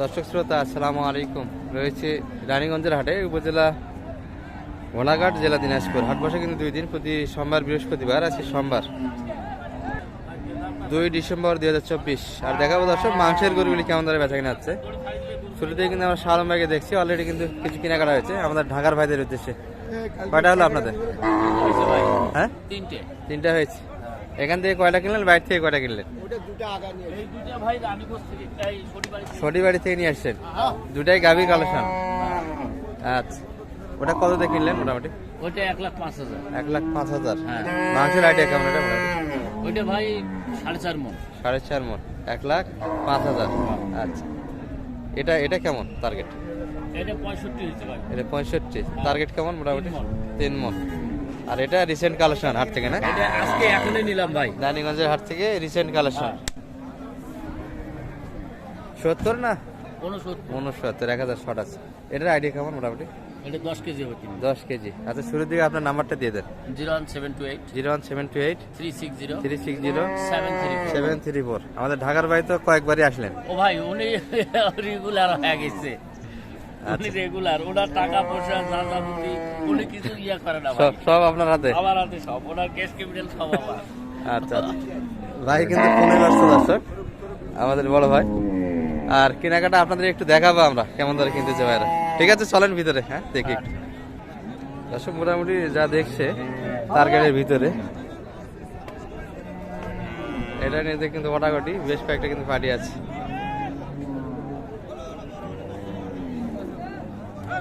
দর্শক শ্রোতা আসসালামু আলাইকুম। রয়েছে রানীগঞ্জের হাটে উপজেলা ঘোড়াঘাট জেলা দিনাজপুর। হাট বসে কিন্তু দুই দিন প্রতি সোমবার বৃহস্পতিবার আছে সোমবার দুই ডিসেম্বর দুই হাজার চব্বিশ। আর দেখাবো দর্শক মাংসের গরুগুলি কেমন ধরে বেচা কিনা হচ্ছে। শুরুতে কিন্তু আমরা শালম ভাইকে দেখছি অলরেডি কিন্তু কিছু কেনাকাটা হয়েছে। আমাদের ঢাকার ভাইদের উদ্দেশ্যে। কয়টা হলো আপনাদের? হ্যাঁ? তিনটে। তিনটা হয়েছে। এখান থেকে কয়টা কিনলেন বাইরে থেকে কয়টা কিনলেন? বাড়ি থেকে নিয়ে আসছেন? দুটাই গাভী কালেকশন? আচ্ছা। ওটা কত দিয়ে কিনলেন মোটামুটি? এক লাখ পাঁচ হাজার। এক লাখ পাঁচ হাজার? হ্যাঁ। মাংসের আইডিয়া কেমন এটা মোটামুটি ওইটা ভাই সাড়ে চার মন। সাড়ে চার মন। এক লাখ পাঁচ হাজার। আচ্ছা। এটা এটা কেমন টার্গেট এটা পঁয়ষট্টি এটা পঁয়ষট্টি। টার্গেট কেমন মোটামুটি। তিন মন। আর এটা রিসেন্ট কালেকশন হাট থেকে না? এটা আজকে এখনই নিলাম ভাই। রানীগঞ্জের হাট থেকে রিসেন্ট কালেকশন। সত্তর না? উনসত্তর এক হাজার শট আছে। এটার আইডিয়া কেমন মোটামুটি? এটা দশ কেজি হবে দশ কেজি। আচ্ছা শুরুর দিকে আপনার নাম্বারটা দিয়ে দেন। Zero one seven two eight. Zero one seven two eight. Three six zero. Three six zero. Seven three seven three four. আমাদের ঢাকার বাড়ি তো কয়েকবারই আসলেন। ও ভাই উনি রেগুলার হয়ে গেছে। উনি আচ্ছা। রেগুলার ওনার টাকা পয়সা উনি কিছু ইয়া করে না সব আপনার হাতে? আমার হাতে সব। ওনার ক্যাশ ক্যাপিটাল সব আমার। আচ্ছা আচ্ছা। ভাই কিন্তু ফোনে ব্যস্ত দর্শক আমাদের বড় ভাই। আর কেনাকাটা আপনাদের একটু দেখাবো আমরা কেমন ধরে কিনতেছে ভাইরা। ঠিক আছে চলেন ভিতরে হ্যাঁ দেখি দর্শক মোটামুটি যা দেখছে টার্গেটের ভিতরে। এটা নিয়ে কিন্তু মোটামুটি বেশ কয়েকটা কিন্তু পার্টি আছে।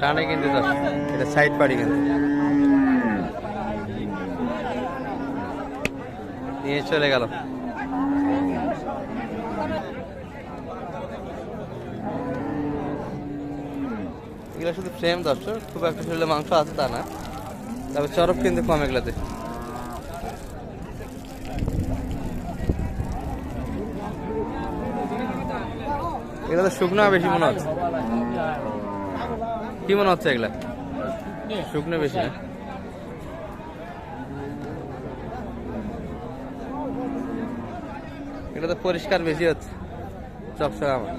টানে কিন্তু এটা সাইড পার্টি কিন্তু। নিয়ে চলে গেল। এগুলো শুধু ফ্রেম দর্শক, খুব একটা শরীরে মাংস আছে তা না। তবে চরক কিন্তু কম এগুলাতে। এগুলো তো শুকনো বেশি মনে হচ্ছে। কি মনে হচ্ছে এগুলা? শুকনো বেশি এটা তো পরিষ্কার বেশি হচ্ছে। চকচক আমার।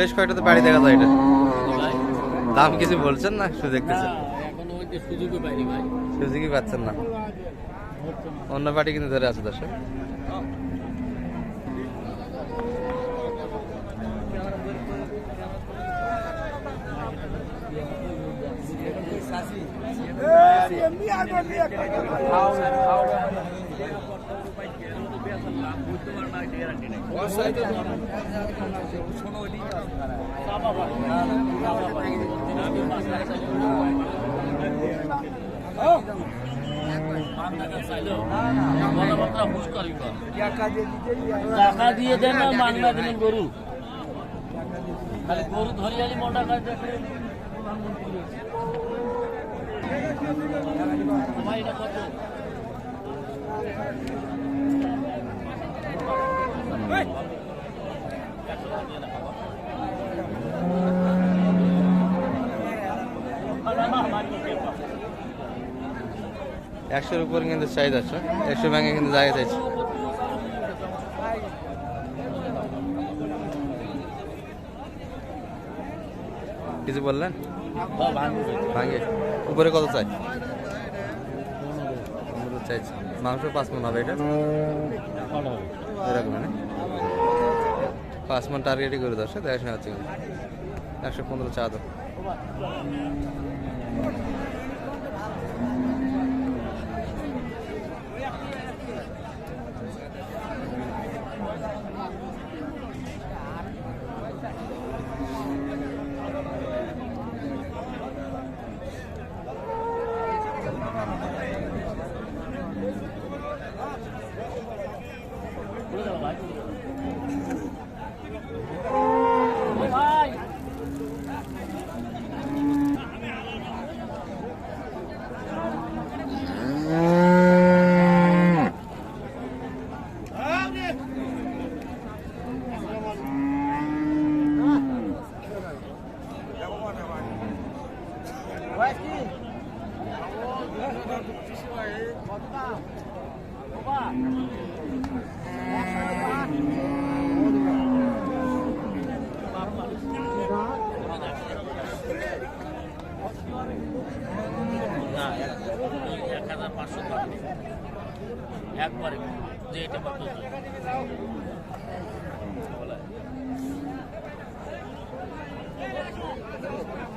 বেশ কয়েকটা তো বাড়ি দেখা যায় এটা? দাম কিছু বলছেন না? শুধু দেখতেছেন সুযোগই পাচ্ছেন না। অন্য পার্টি কিন্তু ধরে আছে দর্শক। টাকা দিয়ে দেন না মাংনা দিলেন গরু। খালি গরু ধরি আলি মোটা কাজ দেখে ভাই এটা কত একশোর উপর কিন্তু চাই দর্শক একশো ব্যাংকে কিন্তু জায়গা চাইছে। কিছু বললেন? ভাঙে। উপরে কত চাই? চাইছে মাংস পাঁচ মন হবে এটা? এরকম মানে পাঁচ মন টার্গেটই করে দর্শক দেখা শোনা হচ্ছে একশো পনেরো চা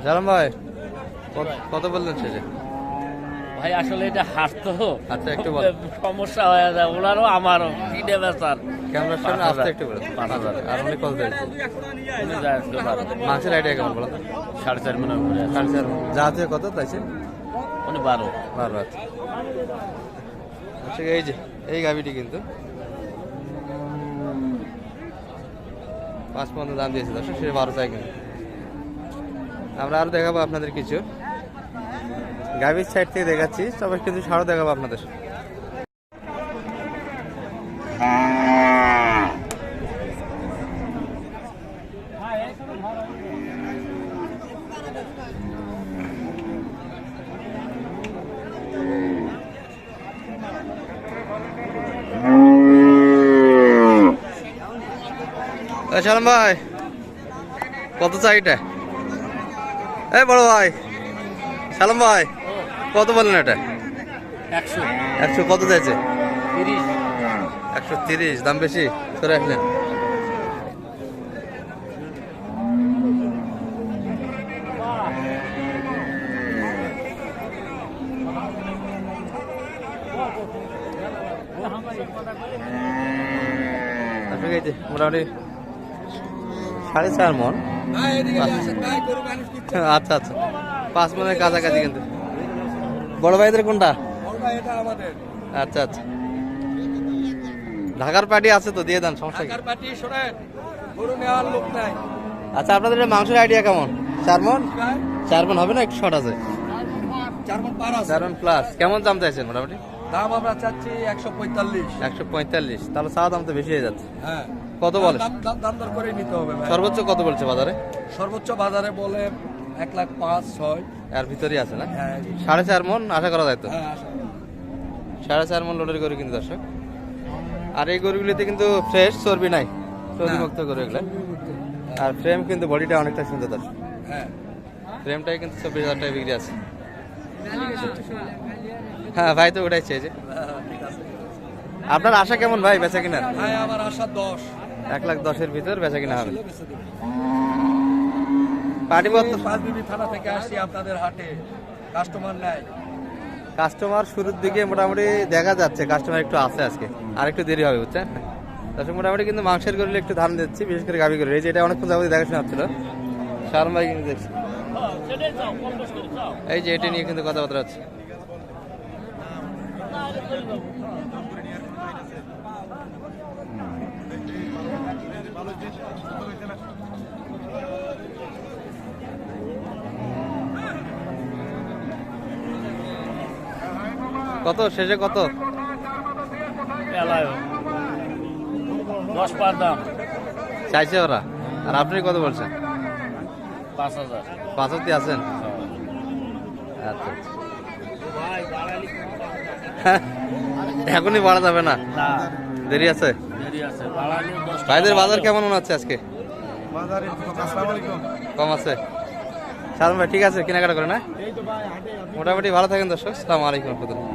জালাম ভাই কত- কত বললেন শেষে ভাই আসলে এটা হাট তো। আচ্ছা, একটু বল। সমস্যা হয়ে যায় ওনারও আমারও। কিনে বেচার ক্যামেরার সামনে আসতে একটু বলে পাঁচ হাজার। আর উনি কত। মাংসের আইডিয়া কেমন বলো সাড়ে চার মনে করে সাড়ে চার যা আছে কত তাইছে? উনি বারো। বারো আছে আচ্ছা এই যে এই গাভিটি কিন্তু। পাঁচ পনেরো দাম দিয়েছে দর্শক সে বারো চাই কিন্তু। আমরা আরও দেখাবো আপনাদের কিছু। গাভীর সাইড থেকে দেখাচ্ছি সবাই কিন্তু সারও দেখাবো আপনাদের। সালাম ভাই, কত চাই এটা? এই বড় ভাই সালাম ভাই কত বললেন এটা? একশো। একশো কত চাইছে? একশো তিরিশ দাম বেশি? সরে আসলেন। যে মোটামুটি সাড়ে চার মন। আচ্ছা আচ্ছা। পাঁচ মনের কাছাকাছি কিন্তু। বড় ভাইদের কোনটা? আচ্ছা আচ্ছা। ঢাকার পার্টি আছে তো দিয়ে দেন সমস্যা আচ্ছা আপনাদের মাংসের আইডিয়া কেমন? চার মন চার মন হবে না একটু শর্ট আছে? চার মন প্লাস কেমন দাম চাইছেন মোটামুটি? দাম আমরা চাচ্ছি একশো পঁয়তাল্লিশ। একশো পঁয়তাল্লিশ। তাহলে চা দাম তো বেশি হয়ে যাচ্ছে। হ্যাঁ। কত বলে? দাম দর করে নিতে হবে সর্বোচ্চ কত বলছে বাজারে? সর্বোচ্চ বাজারে বলে এক লাখ পাঁচ ছয়। এর ভিতরেই আছে না? হ্যাঁ সাড়ে চার মন আশা করা যায় তো? হ্যাঁ সাড়ে চার মন লোডের গরু কিন্তু দর্শক। আর এই গরুগুলিতে কিন্তু ফ্রেশ চর্বি নাই। চর্বি মুক্ত গরু এগুলো। আর ফ্রেম কিন্তু বডিটা অনেকটা সুন্দর দর্শক। হ্যাঁ। ফ্রেমটাই কিন্তু চব্বিশ হাজার টাকা বিক্রি আছে। হ্যাঁ ভাই তো ওটাই চেয়েছে আপনার আশা কেমন ভাই বেচা কিনা ভাই আমার আশা দশ। এক লাখ দশের ভিতর বেচা কিনা হবে। থানা থেকে আপনাদের হাটে। কাস্টমার নাই। কাস্টমার শুরুর দিকে মোটামুটি দেখা যাচ্ছে কাস্টমার একটু আছে আজকে। আর একটু দেরি হবে বুঝছেন? মোটামুটি কিন্তু মাংসের গরুলে একটু ধান দিচ্ছি বিশেষ করে গাভি গরু এই যে এটা অনেকক্ষণ যাবতীয় দেখাশোনা হচ্ছিল। শারম ভাই কিন্তু দেখছি চাও। এই যে এটা নিয়ে কিন্তু কথাবার্তা হচ্ছে। কত? শেষে কত? দশ পার দাম। চাইছে ওরা? আর আপনি কত বলছেন? পাঁচ হাজার। পাঁচতি আছেন? আচ্ছা আচ্ছা। এখনই বাড়া যাবে না? দেরি আছে? ভাইদের বাজার কেমন মনে হচ্ছে আজকে? বাজারে আসসালামু আলাইকুম। কম আছে। সালাম ভাই ঠিক আছে? কেনাকাটা করে না? মোটামুটি ভালো থাকেন দর্শক। সালাম আলাইকুম রহমতুল্লাহ।